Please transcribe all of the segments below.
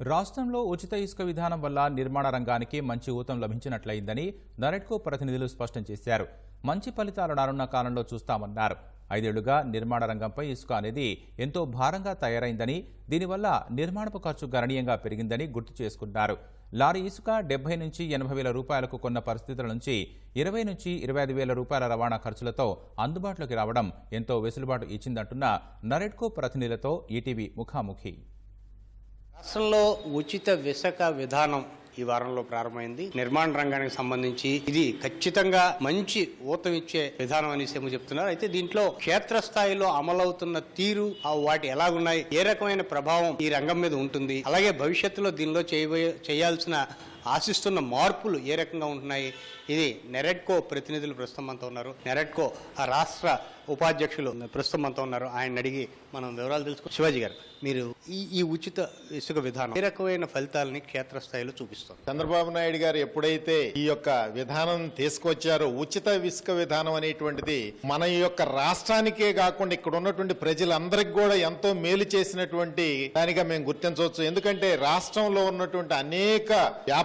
రాష్ట్రంలో ఉచిత ఇసుక విధానం వల్ల నిర్మాణ రంగానికి మంచి ఊతం లభించినట్లయిందని నరెట్కో ప్రతినిధులు స్పష్టం చేశారు. మంచి ఫలితాలు రానున్న కాలంలో చూస్తామన్నారు. ఐదేళ్ళుగా నిర్మాణ రంగంపై ఇసుక అనేది ఎంతో భారంగా తయారైందని దీనివల్ల నిర్మాణపు ఖర్చు గణనీయంగా పెరిగిందని గుర్తు చేసుకున్నారు. లారీ ఇసుక డెబ్బై నుంచి ఎనభై వేల రూపాయలకు కొన్న పరిస్థితుల నుంచి ఇరవై నుంచి ఇరవై ఐదు వేల రూపాయల రవాణా ఖర్చులతో అందుబాటులోకి రావడం ఎంతో వెసులుబాటు ఇచ్చిందంటున్న నరెట్కో ప్రతినిధులతో ఈటీవీ ముఖాముఖి. రాష్ట్రంలో ఉచిత విశక విధానం ఈ వారంలో ప్రారంభమైంది. నిర్మాణ రంగానికి సంబంధించి ఇది ఖచ్చితంగా మంచి ఊతం ఇచ్చే విధానం అనేసి ఏమో చెప్తున్నారు. అయితే దీంట్లో క్షేత్రస్థాయిలో అమలవుతున్న తీరు వాటి ఎలాగున్నాయి ఏ రకమైన ప్రభావం ఈ రంగం మీద ఉంటుంది అలాగే భవిష్యత్తులో దీనిలో చేయబోయే చేయాల్సిన ఆశిస్తున్న మార్పులు ఏ రకంగా ఉంటున్నాయి? ఇది నెరెట్కో ప్రతినిధులు ప్రస్తుతం అంతా ఉన్నారు. నెరెట్కో ఆ రాష్ట్ర ఉపాధ్యక్షులు ప్రస్తుతం అంతా ఉన్నారు. ఆయన అడిగి మనం వివరాలు తెలుసుకో శివాజీ గారు మీరు ఈ ఈ ఉచిత ఇసుక విధానం ఏ రకమైన ఫలితాలని క్షేత్రస్థాయిలో చూపిస్తుంది చంద్రబాబు నాయుడు గారు ఎప్పుడైతే ఈ యొక్క విధానం తీసుకొచ్చారో ఉచిత ఇసుక విధానం అనేటువంటిది మన యొక్క రాష్ట్రానికే కాకుండా ఇక్కడ ఉన్నటువంటి ప్రజలందరికీ కూడా ఎంతో మేలు చేసినటువంటి దానిగా మేము గుర్తించవచ్చు. ఎందుకంటే రాష్ట్రంలో ఉన్నటువంటి అనేక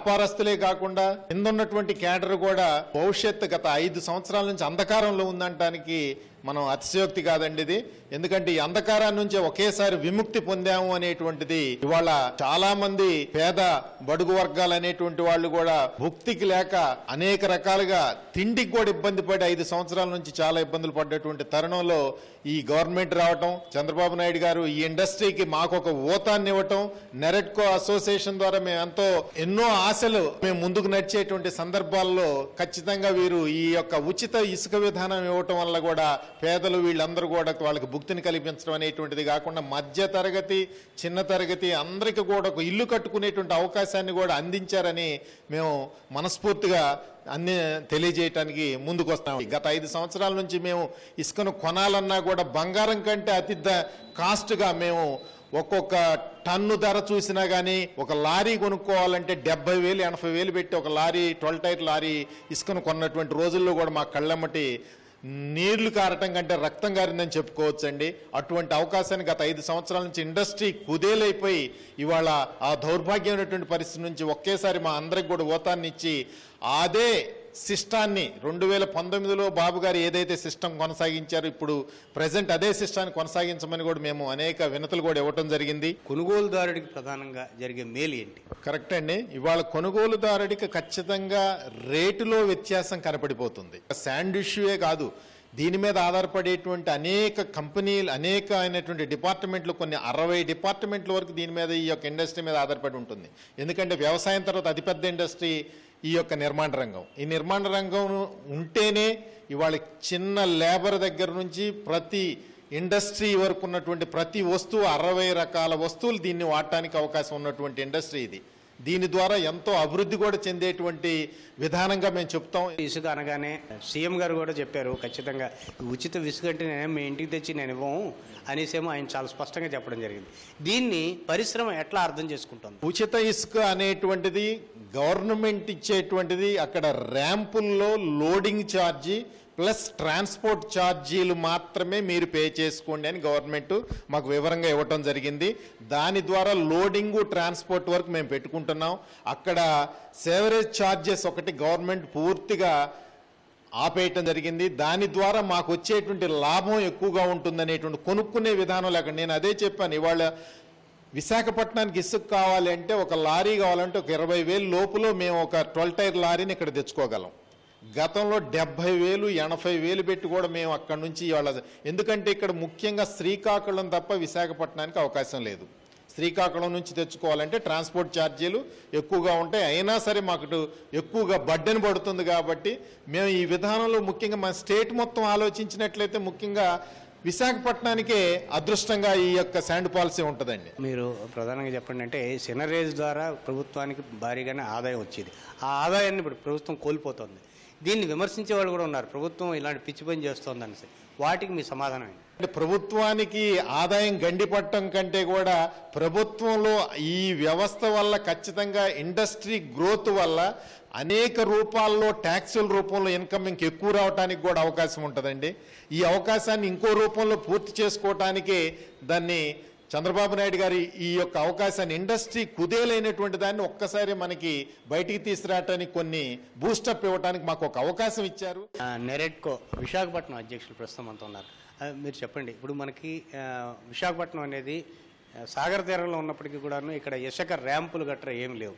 వ్యాపారస్తులే కాకుండా కింద ఉన్నటువంటి క్యాడర్ కూడా భవిష్యత్తు గత ఐదు సంవత్సరాల నుంచి అంధకారంలో ఉందనటానికి మనం అతిశయోక్తి కాదండి ఇది. ఎందుకంటే ఈ అంధకారం నుంచి ఒకేసారి విముక్తి పొందాము అనేటువంటిది ఇవాళ చాలా మంది పేద బడుగు వర్గాలు అనేటువంటి వాళ్ళు కూడా భుక్తికి లేక అనేక రకాలుగా తిండికి కూడా ఇబ్బంది పడి ఐదు సంవత్సరాల నుంచి చాలా ఇబ్బందులు పడ్డటువంటి తరుణంలో ఈ గవర్నమెంట్ రావటం చంద్రబాబు నాయుడు గారు ఈ ఇండస్ట్రీకి మాకు ఒక ఊతాన్ని ఇవ్వటం నెరెట్కో అసోసియేషన్ ద్వారా మేము ఎంతో ఎన్నో ఆశ ఆశలు మేము ముందుకు నడిచేటువంటి సందర్భాల్లో ఖచ్చితంగా వీరు ఈ యొక్క ఉచిత ఇసుక విధానం ఇవ్వటం వల్ల కూడా పేదలు వీళ్ళందరూ కూడా వాళ్ళకి భుక్తిని కల్పించడం అనేటువంటిది కాకుండా మధ్య తరగతి చిన్న తరగతి అందరికీ కూడా ఒక ఇల్లు కట్టుకునేటువంటి అవకాశాన్ని కూడా అందించారని మేము మనస్ఫూర్తిగా అన్ని తెలియజేయటానికి ముందుకు వస్తాం గత ఐదు సంవత్సరాల నుంచి మేము ఇసుకను కొనాలన్నా కూడా బంగారం కంటే అతి కాస్ట్గా మేము ఒక్కొక్క టన్ను ధర చూసినా కానీ ఒక లారీ కొనుక్కోవాలంటే డెబ్బై వేలు ఎనభై వేలు పెట్టి ఒక లారీ ట్వెల్వ్ టైర్ లారీ ఇసుకను కొన్నటువంటి రోజుల్లో కూడా మా కళ్ళమ్మటి నీళ్ళు కారటం కంటే రక్తం కారిందని చెప్పుకోవచ్చండి. అటువంటి అవకాశాన్ని గత ఐదు సంవత్సరాల నుంచి ఇండస్ట్రీ కుదేలైపోయి ఇవాళ ఆ దౌర్భాగ్యమైనటువంటి పరిస్థితి నుంచి ఒకేసారి మా అందరికి కూడా ఓతాన్ని ఇచ్చి అదే సిస్టాన్ని రెండు వేల పంతొమ్మిదిలో బాబు గారు ఏదైతే సిస్టమ్ కొనసాగించారో ఇప్పుడు ప్రజెంట్ అదే సిస్టాన్ని కొనసాగించమని కూడా మేము అనేక వినతులు కూడా ఇవ్వటం జరిగింది. కొనుగోలుదారుడికి ప్రధానంగా జరిగే మేలు ఏంటి? కరెక్ట్ అండి. ఇవాళ కొనుగోలుదారుడికి ఖచ్చితంగా రేటులో వ్యత్యాసం కనపడిపోతుంది. శాండ్ ఇష్యూయే కాదు దీని మీద ఆధారపడేటువంటి అనేక కంపెనీలు అనేక అయినటువంటి డిపార్ట్మెంట్లు కొన్ని అరవై డిపార్ట్మెంట్ల వరకు దీని మీద ఈ యొక్క ఇండస్ట్రీ మీద ఆధారపడి ఉంటుంది. ఎందుకంటే వ్యవసాయం తర్వాత అతిపెద్ద ఇండస్ట్రీ ఈ యొక్క నిర్మాణ రంగం. ఈ నిర్మాణ రంగం ఉంటేనే ఇవాళ చిన్న లేబర్ దగ్గర నుంచి ప్రతి ఇండస్ట్రీ వరకు ఉన్నటువంటి ప్రతి వస్తువు అరవై రకాల వస్తువులు దీన్ని వాడటానికి అవకాశం ఉన్నటువంటి ఇండస్ట్రీ ఇది. దీని ద్వారా ఎంతో అభివృద్ధి కూడా చెందేటువంటి విధానంగా మేము చెప్తాం. ఇసుక అనగానే సీఎం గారు కూడా చెప్పారు ఖచ్చితంగా ఉచిత ఇసుక అంటే నేను మీ ఇంటికి తెచ్చి నేను ఇవ్వము అనేసేమో ఆయన చాలా స్పష్టంగా చెప్పడం జరిగింది. దీన్ని పరిశ్రమ ఎట్లా అర్థం చేసుకుంటుంది? ఉచిత ఇసుక అనేటువంటిది గవర్నమెంట్ ఇచ్చేటువంటిది అక్కడ ర్యాంపుల్లో లోడింగ్ ఛార్జీ ప్లస్ ట్రాన్స్పోర్ట్ ఛార్జీలు మాత్రమే మీరు పే చేసుకోండి అని గవర్నమెంట్ మాకు వివరంగా ఇవ్వటం జరిగింది. దాని ద్వారా లోడింగ్ ట్రాన్స్పోర్ట్ వరకు మేము పెట్టుకుంటున్నాం. అక్కడ సేవరేజ్ ఛార్జెస్ ఒకటి గవర్నమెంట్ పూర్తిగా ఆపేయటం జరిగింది. దాని ద్వారా మాకు వచ్చేటువంటి లాభం ఎక్కువగా ఉంటుందనేటువంటి కొనుక్కునే విధానం లేక నేను అదే చెప్పాను. ఇవాళ విశాఖపట్నానికి ఇసుక కావాలి అంటే ఒక లారీ కావాలంటే ఒక ఇరవై వేలు లోపులో మేము ఒక ట్వెల్వ్ టైర్ లారీని ఇక్కడ తెచ్చుకోగలం. గతంలో డెబ్బై వేలు ఎనభై వేలు పెట్టి కూడా మేము అక్కడి నుంచి ఇవాళ ఎందుకంటే ఇక్కడ ముఖ్యంగా శ్రీకాకుళం తప్ప విశాఖపట్నానికి అవకాశం లేదు. శ్రీకాకుళం నుంచి తెచ్చుకోవాలంటే ట్రాన్స్పోర్ట్ ఛార్జీలు ఎక్కువగా ఉంటాయి. అయినా సరే మాకు ఎక్కువగా బడ్డెన్ పడుతుంది కాబట్టి మేము ఈ విధానంలో ముఖ్యంగా మన స్టేట్ మొత్తం ఆలోచించినట్లయితే ముఖ్యంగా విశాఖపట్నానికే అదృష్టంగా ఈ యొక్క శాండ్ పాలసీ ఉంటుందండి. మీరు ప్రధానంగా చెప్పండి అంటే సినరేజ్ ద్వారా ప్రభుత్వానికి భారీగానే ఆదాయం వచ్చేది. ఆ ఆదాయాన్ని ఇప్పుడు ప్రభుత్వం కోల్పోతుంది. దీన్ని విమర్శించే వాళ్ళు కూడా ఉన్నారు. ప్రభుత్వం ఇలాంటి పిచ్చి పని చేస్తోందని వాటికి మీ సమాధానం ఏంటి? అంటే ప్రభుత్వానికి ఆదాయం గండిపట్టడం కంటే కూడా ప్రభుత్వంలో ఈ వ్యవస్థ వల్ల ఖచ్చితంగా ఇండస్ట్రీ గ్రోత్ వల్ల అనేక రూపాల్లో ట్యాక్సుల రూపంలో ఇన్కమ్ ఇంక ఎక్కువ రావడానికి కూడా అవకాశం ఉంటుందండి. ఈ అవకాశాన్ని ఇంకో రూపంలో పూర్తి చేసుకోవటానికే దాన్ని చంద్రబాబు నాయుడు గారి ఈ యొక్క అవకాశాన్ని ఇండస్ట్రీ కుదేలైనటువంటి దాన్ని ఒక్కసారి మనకి బయటికి తీసుకురావటానికి కొన్ని బూస్టప్ ఇవ్వడానికి మాకు ఒక అవకాశం ఇచ్చారు. నెరెట్కో విశాఖపట్నం అధ్యక్షులు ప్రస్తుతం అంతా ఉన్నారు. మీరు చెప్పండి ఇప్పుడు మనకి విశాఖపట్నం అనేది సాగర సాగర్ తీరంలో ఉన్నప్పటికీ కూడాను ఇక్కడ ఇసుక ర్యాంపులు గట్రా ఏమి లేవు.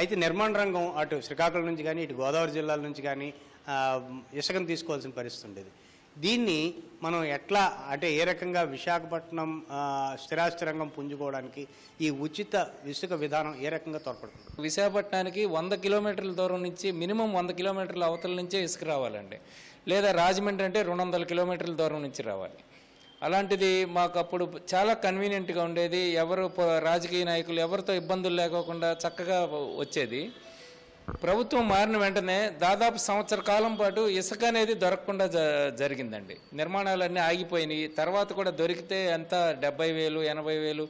అయితే నిర్మాణ రంగం అటు శ్రీకాకుళం నుంచి కానీ ఇటు గోదావరి జిల్లాల నుంచి కానీ ఇసుకను తీసుకోవాల్సిన పరిస్థితి ఉండేది. దీన్ని మనం ఎట్లా అంటే ఏ రకంగా విశాఖపట్నం స్థిరాస్తి రంగం పుంజుకోవడానికి ఈ ఉచిత ఇసుక విధానం ఏ రకంగా తోడ్పడుతుంది? విశాఖపట్నానికి వంద కిలోమీటర్ల దూరం నుంచి మినిమం వంద కిలోమీటర్ల అవతల నుంచే ఇసుక రావాలండి. లేదా రాజమండ్రి అంటే రెండు వందల కిలోమీటర్ల దూరం నుంచి రావాలి. అలాంటిది మాకు అప్పుడు చాలా కన్వీనియంట్గా ఉండేది. ఎవరు రాజకీయ నాయకులు ఎవరితో ఇబ్బందులు లేకోకుండా చక్కగా వచ్చేది. ప్రభుత్వం మారిన వెంటనే దాదాపు సంవత్సర కాలం పాటు ఇసుక అనేది దొరకకుండా జ జరిగిందండి. నిర్మాణాలన్నీ ఆగిపోయినాయి. తర్వాత కూడా దొరికితే ఎంత? డెబ్బై వేలు ఎనభై వేలు.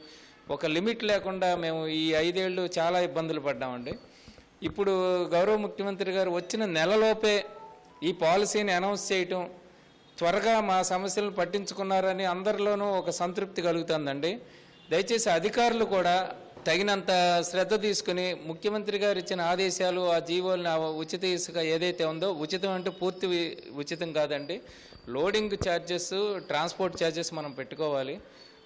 ఒక లిమిట్ లేకుండా మేము ఈ ఐదేళ్ళు చాలా ఇబ్బందులు పడ్డామండి. ఇప్పుడు గౌరవ ముఖ్యమంత్రి గారు వచ్చిన నెలలోపే ఈ పాలసీని అనౌన్స్ చేయటం త్వరగా మా సమస్యలను పట్టించుకున్నారని అందరిలోనూ ఒక సంతృప్తి కలుగుతుందండి. దయచేసి అధికారులు కూడా తగినంత శ్రద్ధ తీసుకుని ముఖ్యమంత్రి గారు ఇచ్చిన ఆదేశాలు ఆ జీవోలను ఉచిత ఇసుక ఏదైతే ఉందో ఉచితం అంటే పూర్తి ఉచితం కాదండి. లోడింగ్ ఛార్జెస్ ట్రాన్స్పోర్ట్ ఛార్జెస్ మనం పెట్టుకోవాలి.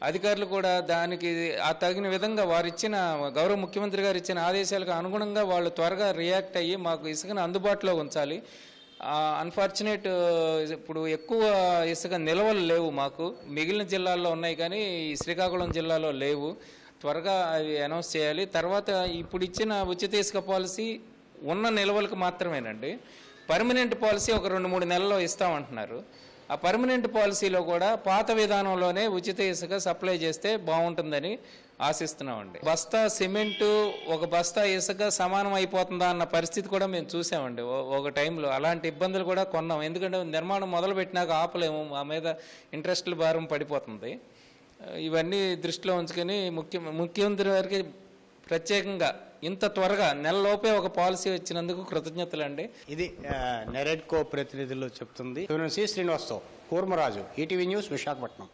అధికారులు కూడా దానికి ఆ తగిన విధంగా వారు ఇచ్చిన గౌరవ ముఖ్యమంత్రి గారు ఇచ్చిన ఆదేశాలకు అనుగుణంగా వాళ్ళు త్వరగా రియాక్ట్ అయ్యి మాకు ఇసుకను అందుబాటులో ఉంచాలి. అన్ఫార్చునేట్ ఇప్పుడు ఎక్కువ ఇసుక నిల్వలు లేవు మాకు. మిగిలిన జిల్లాల్లో ఉన్నాయి కానీ శ్రీకాకుళం జిల్లాలో లేవు. త్వరగా అవి అనౌన్స్ చేయాలి. తర్వాత ఇప్పుడు ఇచ్చిన ఉచిత ఇసుక పాలసీ ఉన్న నిల్వలకు మాత్రమేనండి. పర్మనెంట్ పాలసీ ఒక రెండు మూడు నెలల్లో ఇస్తామంటున్నారు. ఆ పర్మనెంట్ పాలసీలో కూడా పాత విధానంలోనే ఉచిత ఇసుక సప్లై చేస్తే బాగుంటుందని ఆశిస్తున్నామండి. బస్తా సిమెంటు ఒక బస్తా ఇసుక సమానం అయిపోతుందా అన్న పరిస్థితి కూడా మేము చూసామండి. ఒక టైంలో అలాంటి ఇబ్బందులు కూడా కొన్నాం. ఎందుకంటే నిర్మాణం మొదలుపెట్టినాక ఆపలేము. మా మీద ఇంట్రెస్ట్ల భారం పడిపోతుంది. ఇవన్నీ దృష్టిలో ఉంచుకొని ముఖ్య ముఖ్యమంత్రి గారికి ప్రత్యేకంగా ఇంత త్వరగా నెలలోపే ఒక పాలసీ వచ్చినందుకు కృతజ్ఞతలండి. ఇది నెరెడ్కో ప్రతినిధులు చెప్తుంది. Srinivasa Rao Kurmaraju ETV news Visakhapatnam.